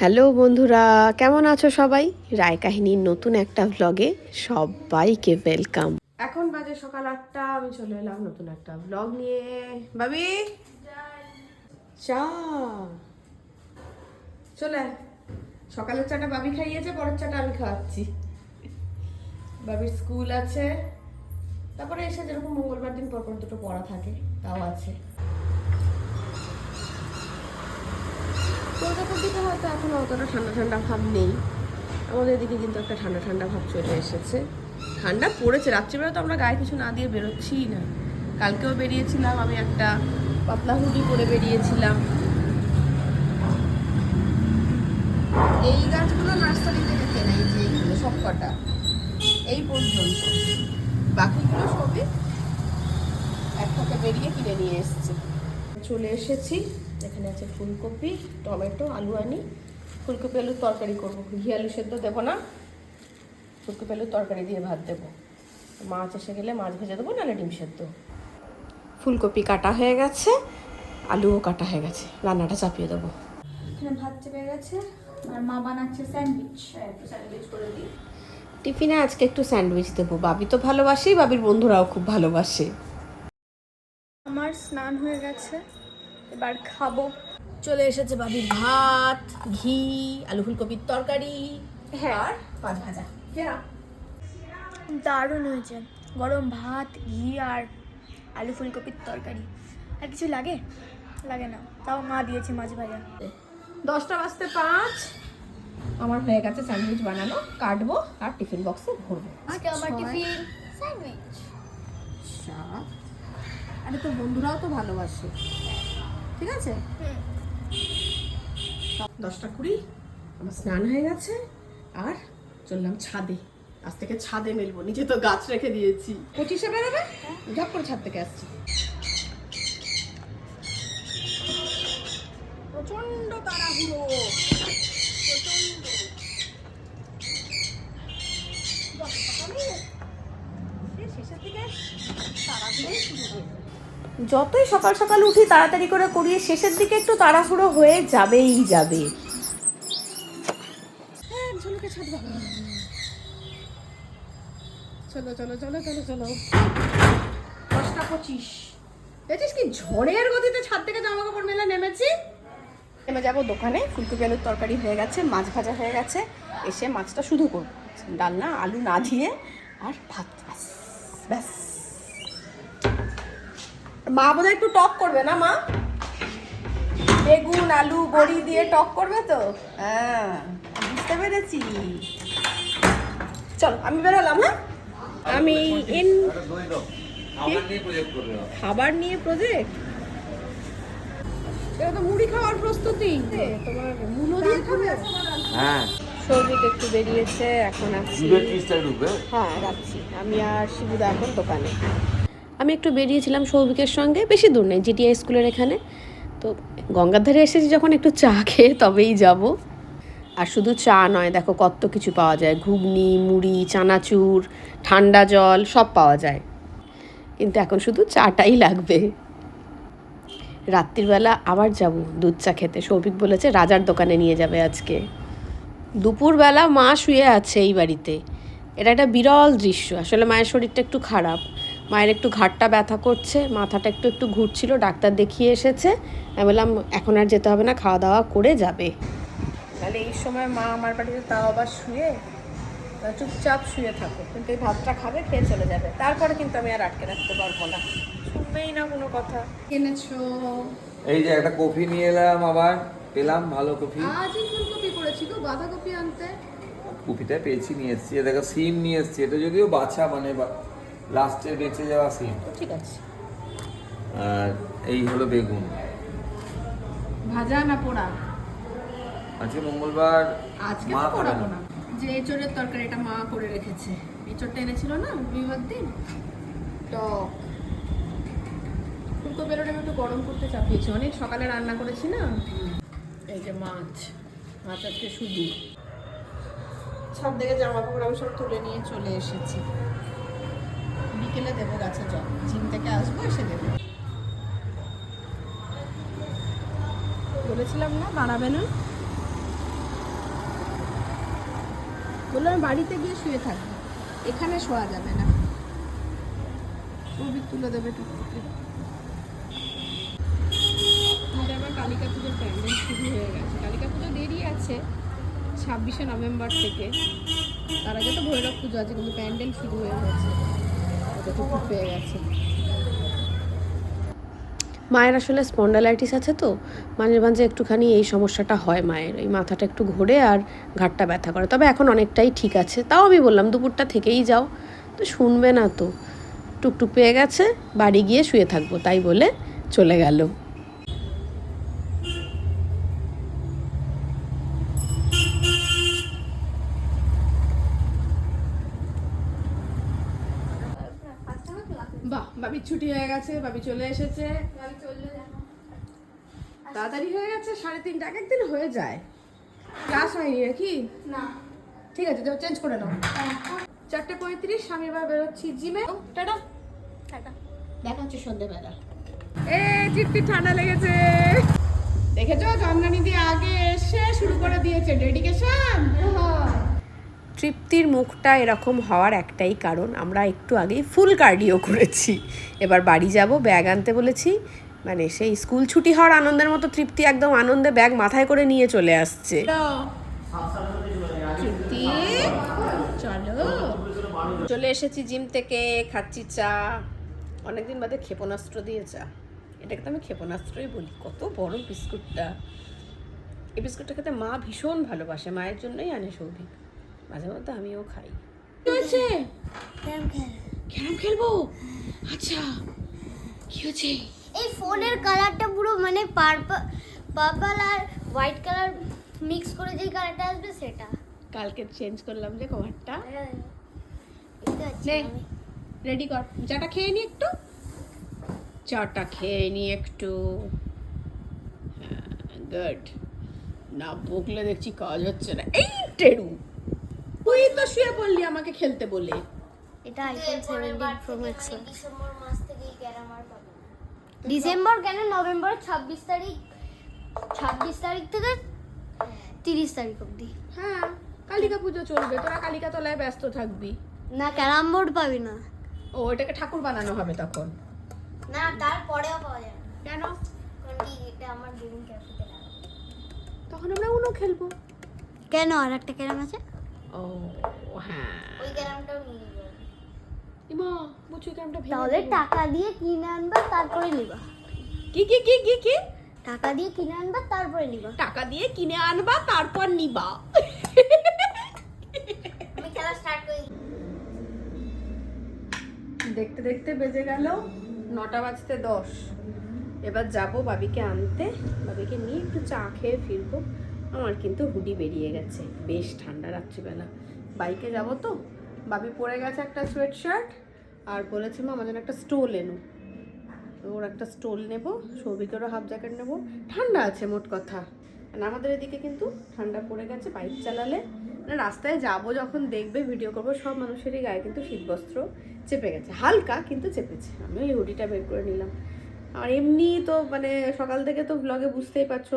Hello বন্ধুরা, কেমন আছো সবাই? রায় কাহিনীর নতুন একটা ভ্লগে সবাইকে ওয়েলকাম এখন বাজে সকাল আটটা, আমি চলে এলাম নতুন একটা ভ্লগ নিয়ে। বাবি চা। চলে। সকালের চাটা বাবি খাইয়েছে, পরের চাটা আমি খাওয়াচ্ছি। বাবির স্কুল আছে। তারপরে এসে যেরকম মঙ্গলবার দিন পর পর দুটো পড়া থাকে, তাও আছে। দিকে হয়তো এখন অতটা ঠান্ডা ঠান্ডা ভাব নেই। আমাদের দিকে কিন্তু একটা ঠান্ডা ঠান্ডা ভাব চলে এসেছে। ঠান্ডা পড়েছে, রাত্রিবেলা তো আমরা গায়ে কিছু না দিয়ে বেরোচ্ছিই না। কালকেও বেরিয়েছিলাম, আমি একটা পাতলা হুডি পরে বেরিয়েছিলাম। এই গাছগুলো নার্সারি থেকে কেনা, এই যে এইগুলো সব কটা। এই পর্যন্ত। বাকিগুলো সবই এক বেরিয়ে কিনে নিয়ে এসেছি। চলে এসেছি। এখানে আছে ফুলকপি টমেটো আলু আনি ফুলকপি আলুর তরকারি করব। ঘি আলু সেদ্ধ দেবো না। ফুলকপি আলুর তরকারি দিয়ে ভাত দেবো। মাছ এসে গেলে মাছ ভেজে দেবো নাহলে ডিম সেদ্ধ। ফুলকপি কাটা হয়ে গেছে আলুও কাটা হয়ে গেছে। রান্নাটা চাপিয়ে দেবো। এখানে ভাত চেপে গেছে আর মা বানাচ্ছে স্যান্ডউইচ। স্যান্ডউইচ করে দিই। টিফিনে আজকে একটু স্যান্ডউইচ দেবো। বাবি তো ভালোবাসেই বাবির বন্ধুরাও খুব ভালোবাসে। আমার স্নান হয়ে গেছে। এবার খাব। চলে এসেছে বাবির ভাত ঘি আলু ফুলকপির তরকারি। হ্যাঁ। আর পাঁচ ভাজা। দারুণ হয়েছে। গরম ভাত ঘি আর আলু ফুলকপির তরকারি। আর কিছু লাগে? লাগে না। তাও মা দিয়েছে মাছ ভাজা। দশটা বাজতে পাঁচ। আমার হয়ে গেছে স্যান্ডউইচ বানানো। কাটবো আর টিফিন বক্সে ভরবো। আজকে আমার টিফিন। স্যান্ডউইচ। আরে তোর বন্ধুরাও তো ভালোবাসে। ঠিক আছে? দশটা কুড়ি আমার স্নান হয়ে গেছে আর চললাম ছাদে। আজ থেকে ছাদে মেলবো নিজে তো গাছ রেখে দিয়েছি। পঁচিশে বেরোবে ঝপ করে ছাদ থেকে আসছি। প্রচণ্ড তাড়াহুড়ো। প্রচণ্ড শেষের দিকে তাড়াহুড়োই শুরু হয়ে যায়। যতই সকাল সকাল উঠি তাড়াতাড়ি করে করিয়ে শেষের দিকে একটু তাড়াহুড়ো হয়ে যাবেই যাবে। হ্যাঁ। চলো চলো চলো চলো চলো। দশটা পঁচিশ। দেখছিস কি ঝড়ের গতিতে ছাদ থেকে জামা কাপড় মেলে নেমেছি? নেমে যাব দোকানে ফুলকপি আলুর তরকারি হয়ে গেছে মাছ ভাজা হয়ে গেছে। এসে মাছটা শুধু করব। ডালনা আলু না দিয়ে আর ভাত। ব্যাস ব্যাস। মা বোধহয় একটু টক করবে না মা? বেগুন আলু বড়ি দিয়ে টক করবে তো? হ্যাঁ বুঝতে পেরেছি। চলো আমি বেরোলাম হ্যাঁ? আমি ইন খাবার নিয়ে প্রজেক্ট এটা তো মুড়ি খাওয়ার প্রস্তুতি। তোমার মুলো দিয়ে খাবে? হ্যাঁ। সৌভিক একটু বেরিয়েছে এখন হ্যাঁ রাখছি। আমি আর শিবুদা এখন দোকানে। আমি একটু বেরিয়েছিলাম সৌভিকের সঙ্গে, বেশি দূর নেই জিটিআই স্কুলের এখানে। তো গঙ্গার ধারে এসেছি যখন একটু চা খেয়ে তবেই যাব। আর শুধু চা নয়, দেখো কত কিছু পাওয়া যায়। ঘুগনি, মুড়ি, চানাচুর, ঠান্ডা জল, সব পাওয়া যায়। কিন্তু এখন শুধু চাটাই লাগবে। রাত্রিবেলা আবার যাব দুধ চা খেতে। সৌভিক বলেছে রাজার দোকানে নিয়ে যাবে আজকে। দুপুরবেলা মা শুয়ে আছে এই বাড়িতে। এটা একটা বিরল দৃশ্য। আসলে মায়ের শরীরটা একটু খারাপ। মায়ের একটু ঘাটটা ব্যথা করছে মাথাটা একটু একটু ঘুরছিল ডাক্তার দেখিয়ে এসেছে। আমি বললাম এখন আর যেতে হবে না খাওয়া দাওয়া করে যাবে। তাহলে এই সময় মা আমার বাড়িতে তাও আবার শুয়ে তা চুপচাপ শুয়ে থাকো। কিন্তু এই ভাতটা খাবে খেয়ে চলে যাবে। তারপরে কিন্তু আমি আর আটকে রাখতে পারব না। শুনবেই না কোনো কথা। কিনেছো এই যে একটা কফি নিয়ে এলাম আবার। পেলাম ভালো কফি। আজই ফুলকপি করেছি গো বাঁধাকপি আনতে। কফিটা পেয়েছি নিয়ে এসেছি। এ দেখো সিম নিয়ে এসেছি। এটা যদিও বাছা মানে লাস্টে বেঁচে যাওয়া সিম ঠিক আছে। আর এই হলো বেগুন। ভাজা না পোড়া? আজকে মঙ্গলবার আজকে মা পোড়াবো না। যে এঁচড়ের তরকারিটা মা করে রেখেছে। এঁচড়টা এনেছিল না বিবাহ দিন? টক। ফুলকপি আলুটা আমি একটু গরম করতে চাপিয়েছি। অনেক সকালে রান্না করেছি না? এই যে মাছ। মাছ আজকে শুধু। সব থেকে জামা কাপড় আমি সব তুলে নিয়ে চলে এসেছি। বিকেলে দেবো গাছে জল। জিম থেকে আসব, এসে দেবো। বলেছিলাম না বাড়াবে না? বলল আমি বাড়িতে গিয়ে শুয়ে থাকব এখানে শোয়া যাবে না। ছবি তুলে দেবে টুকটুকি। আবার কালিকা পুজোর প্যান্ডেল শুরু হয়ে গেছে। কালিকা পুজো দেরি আছে, ছাব্বিশে নভেম্বর থেকে। তার আগে তো ভৈরব পুজো আছে, কিন্তু প্যান্ডেল শুরু হয়ে গেছে। পেয়ে গেছে। মায়ের আসলে স্পন্ডালাইটিস আছে তো, মাঝে মাঝে একটুখানি এই সমস্যাটা হয় মায়ের। এই মাথাটা একটু ঘোরে আর ঘাটটা ব্যথা করে। তবে এখন অনেকটাই ঠিক আছে। তাও আমি বললাম, দুপুরটা থেকেই যাও। তো শুনবে না তো। টুকটুক পেয়ে গেছে, বাড়ি গিয়ে শুয়ে থাকব, তাই বলে চলে গেল। বাবির ছুটি হয়ে গেছে বাবি চলে এসেছে। তাড়াতাড়ি হয়ে গেছে সাড়ে তিনটা এক একদিন হয়ে যায়। ক্লাস হয়নি নাকি? না। ঠিক আছে তো চেঞ্জ করে নাও। চারটে পঁয়ত্রিশ আমি এবার বেরোচ্ছি জিমে। টাটা। টাটা। দেখা হচ্ছে সন্ধ্যেবেলা। এ চিটটি ঠান্ডা লেগেছে। দেখেছ চন্দ্রানী দিয়ে আগে এসে শুরু করে দিয়েছে ডেডিকেশন তৃপ্তির মুখটা এরকম হওয়ার একটাই কারণ। আমরা একটু আগেই ফুল কার্ডিও করেছি। এবার বাড়ি যাব ব্যাগ আনতে বলেছি। মানে সেই স্কুল ছুটি হওয়ার আনন্দের মতো তৃপ্তি একদম আনন্দে ব্যাগ মাথায় করে নিয়ে চলে আসছে। চলো। এসেছি জিম থেকে, খাচ্ছি চা। অনেকদিন বাদে ক্ষেপণাস্ত্র দিয়ে চা। এটাকে তো আমি ক্ষেপণাস্ত্রই বলি। কত বড় বিস্কুটটা। এই বিস্কুটটা খেতে মা ভীষণ ভালোবাসে। মায়ের জন্যই আনে সৌভিক। মাঝে মধ্যে আমিও খাই। ক্যারাম খেলব? আচ্ছা। কি হয়েছে? এই ফোনের কালারটা পুরো মানে পার্পল পার্পল আর হোয়াইট কালার মিক্স করে যেই কালারটা আসবে সেটা। কালকে চেঞ্জ করলাম যে কভারটা। দেখতে পাচ্ছি রেডি কর। চাটা খেয়ে নি একটু? চাটা খেয়ে নি একটু। গুড। না বকলে দেখছি কাজ হচ্ছে না। এই টেরু। তুই তো শুয়ে পড়লি আমাকে খেলতে বলে। এটা আইফোন পরের বার সেভেন্টিন প্রো ম্যাক্স ডিসেম্বর মাস থেকেই ক্যারাম আর পাবো ডিসেম্বর কেন? নভেম্বর ছাব্বিশ তারিখ ছাব্বিশ তারিখ থেকে তিরিশ তারিখ অবধি। হ্যাঁ কালিকা পুজো চলবে তোরা কালিকা তলায় ব্যস্ত থাকবি। না ক্যারাম বোর্ড পাবি না। ও এটাকে ঠাকুর বানানো হবে তখন। না তারপরেও পাওয়া যায় কেন? কারণ কি এটা আমার গেমিং ক্যাফেতে লাগাবো। তখন আমরা উনো খেলব। কেন? আর একটা ক্যারাম আছে? ও হ্যাঁ ওই ক্যারামটাও নিয়ে যাব ইমা বুঝছি কেমনটা তাহলে টাকা দিয়ে কিনে আনবা তারপরে নিবা। কি কি কি কি কি? টাকা দিয়ে কিনে আনবা তারপরে নিবা। টাকা দিয়ে কিনে আনবা তারপর নিবা। আমি খেলা স্টার্ট করি। দেখতে দেখতে বেজে গেল নটা বাজতে দশ। এবার যাব বাবিকে আনতে। বাবিকে নিয়ে একটু চা খেয়ে ফিরবো। আমার কিন্তু হুডি বেরিয়ে গেছে। বেশ ঠান্ডা রাত্রিবেলা। বাইকে যাব তো? বাবি পরে গেছে একটা সোয়েট শার্ট আর বলেছে, মা জন্য একটা স্টোল এনো। ওর একটা স্টোল নেব সৌভিকেরও হাফ জ্যাকেট নেব। ঠান্ডা আছে মোট কথা। আর আমাদের এদিকে কিন্তু ঠান্ডা পড়ে গেছে বাইক চালালে। না রাস্তায় যাব যখন দেখবে ভিডিও করব, সব মানুষেরই গায়ে কিন্তু শীতবস্ত্র চেপে গেছে। হালকা কিন্তু চেপেছে। আমি ওই হুডিটা বের করে নিলাম। আর এমনি তো মানে সকাল থেকে তো ব্লগে বুঝতেই পারছ।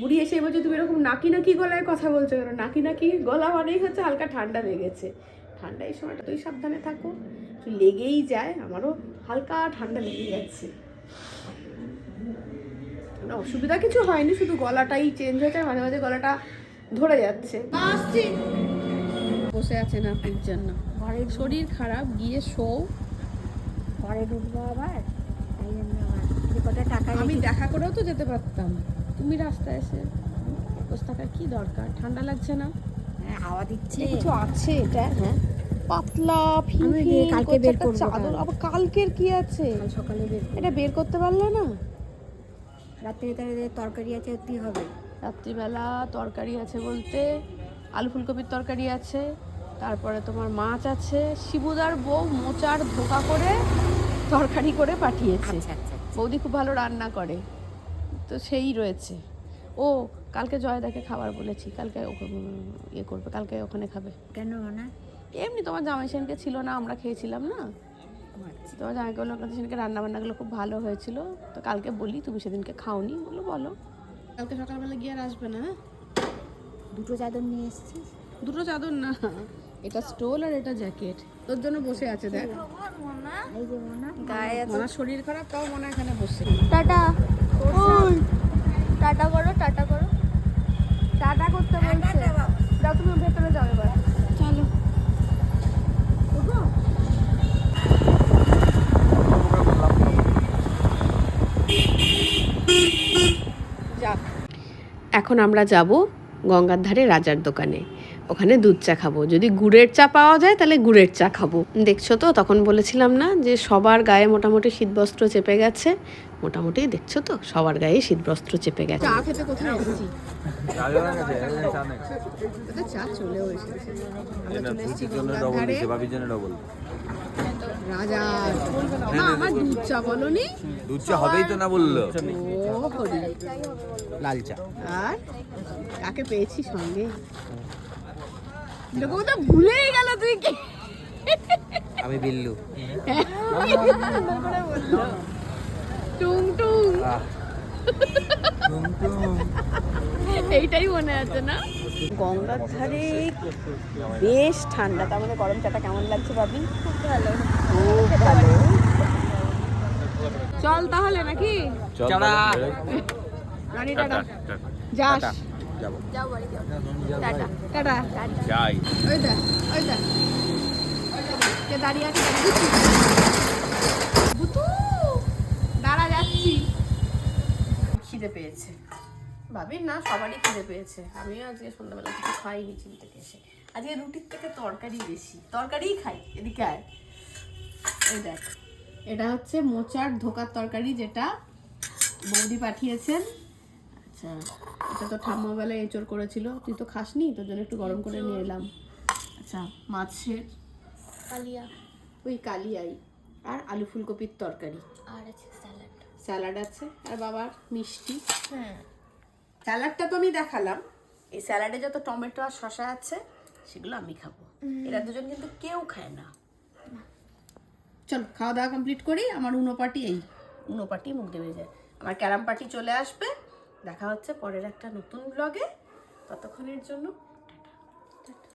বুড়ি এসে বলছে তুমি এরকম নাকি নাকি গলায় কথা বলছো কেন? নাকি নাকি গলা মানেই হচ্ছে হালকা ঠান্ডা লেগেছে ঠান্ডা এই সময়টা তুই সাবধানে থাকো। লেগেই যায় আমারও হালকা ঠান্ডা লেগে যাচ্ছে। মানে অসুবিধা কিছু হয়নি শুধু গলাটাই চেঞ্জ হয়েছে আর মাঝে মাঝে গলাটা ধরে যাচ্ছে। বসে আছে না আপনার জন্য ঘরের শরীর খারাপ গিয়ে শো ঘরে ঢুকবো আবার? কটা টাকা আমি দেখা করেও তো যেতে পারতাম। তুমি রাস্তায় এসে বসে থাকার কি দরকার? ঠান্ডা লাগছে না? হ্যাঁ, হাওয়া দিচ্ছে। কিছু আছে এটা? হ্যাঁ। পাতলা ফিনফিন কালকে বের করব চাদর আবার কালকের কি আছে? সকালে বের এটা বের করতে পারলে না? রাত্রে তাহলে তরকারি আছে কি হবে। রাত্রিবেলা তরকারি আছে বলতে আলু ফুলকপির তরকারি আছে তারপরে তোমার মাছ আছে শিবুদার বউ মোচার ধোকা করে তরকারি করে পাঠিয়েছে। আচ্ছা আচ্ছা বৌদি খুব ভালো রান্না করে। তো সেই রয়েছে। ও কালকে জয়দাকে খাবার বলেছি। কালকে ইয়ে করবে। কালকে ওখানে খাবে। কেন না এমনি তোমার জামাই সেনকে ছিল না আমরা খেয়েছিলাম না। আচ্ছা। তোমার জামাইগুলো কাছে সেদিনকে রান্না বান্নাগুলো খুব ভালো হয়েছিল। তো কালকে বলি তুমি সেদিনকে খাওনি। বলো বলো। কালকে সকালবেলা গিয়ে আর আসবে না? হ্যাঁ? দুটো চাদর নিয়ে এসেছিস? দুটো চাদর না। এটা স্টোল আর এটা জ্যাকেট। তোর জন্য বসে আছে দেখ। শরীর খারাপ তাও মনে হয় এখানে বসে। টাটা। টাটা করো টাটা করো। টাটা করতে বলছে। যাও তুমি ভেতরে যাও এবার। চলো। এখন আমরা যাব গঙ্গার ধারে রাজার দোকানে। ওখানে দুধ চা খাব। যদি গুড়ের চা পাওয়া যায় তাহলে গুড়ের চা খাব। দেখছ তো? তখন বলেছিলাম না যে সবার গায়ে মোটামুটি শীতবস্ত্র চেপে গেছে। মোটামুটি দেখছ তো? সবার গায়ে শীতবস্ত্র চেপে গেছে। চা খেতে কোথায় এসেছি? চা চলেও রাজা আমার দুধ চা বলনি। দুধ চা হবেই তো না বলল। লাল চা। আর কাকে পেয়েছি সঙ্গে? তো ভুলেই গেল তুই কি? আমি বিল্লু। টুং টুং এইটাই মনে আছে না? গঙ্গার ধারে বেশ ঠান্ডা তার মানে গরম চাটা কেমন লাগছে ভাবি? খুব ভালো। খুব ভালো। চল তাহলে নাকি? রানী। টাটা। যাস। যাব। টাটা। টাটা। যাই। কে দাঁড়িয়ে আছে। বুতু। দাঁড়া যাচ্ছি। খিদে পেয়েছে। ভাবির না সবারই খিদে পেয়েছে। আমিও আজকে সন্ধ্যাবেলা কিছু খাইনি চিন থেকে এসে। আজকে রুটির থেকে তরকারি বেশি। তরকারিই খাই এদিকে আয়। এই দেখ। এটা হচ্ছে মোচার ধোকার তরকারি যেটা বৌদি পাঠিয়েছেন। আচ্ছা এটা তো ঠাম্মা বেলা এঁচড় করেছিল। তুই তো খাসনি তোর জন্য একটু গরম করে নিয়ে এলাম। আচ্ছা মাছের? কালিয়া। ওই কালিয়াই। আর আলু ফুলকপির তরকারি। আর আছে স্যালাড। স্যালাড আছে? আর বাবার মিষ্টি? হ্যাঁ। স্যালাডটা তো আমি দেখালাম। এই স্যালাডে যত টমেটো আর শসা আছে সেগুলো আমি খাব। এরা দুজন কিন্তু কেউ খায় না। চল খাওয়া দাওয়া কমপ্লিট করি। আমার উনো পার্টি এই। উনো পার্টি মুখ দেবে। যায় আমার ক্যারাম পার্টি চলে আসবে। দেখা হচ্ছে পরের একটা নতুন ব্লগে ততক্ষণের জন্য